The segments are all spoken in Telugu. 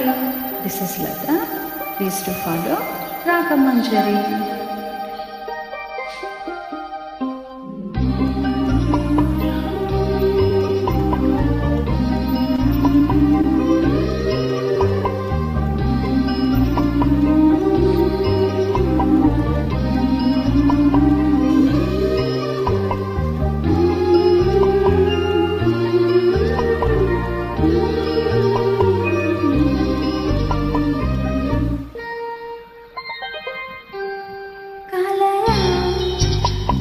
అండి this is Latha please to follow రాకమంజరీ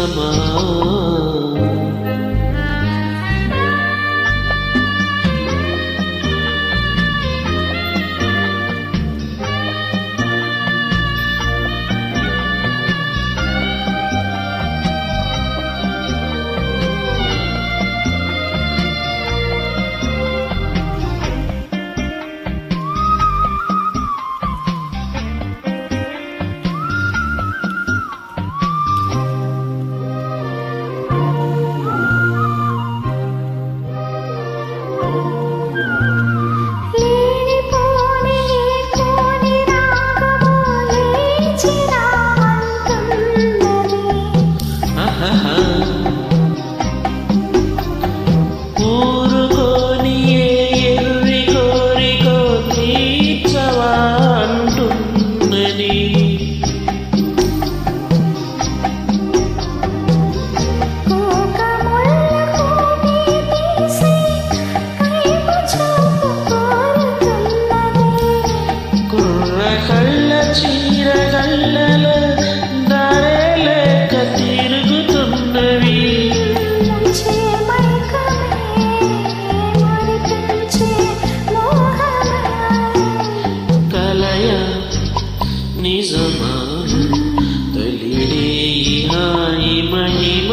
समाओ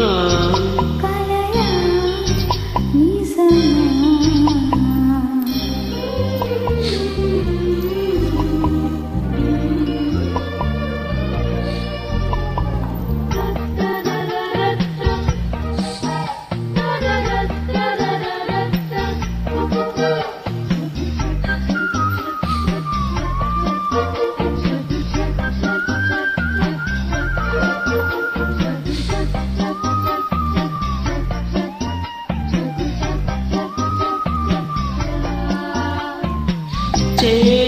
Oh. 谁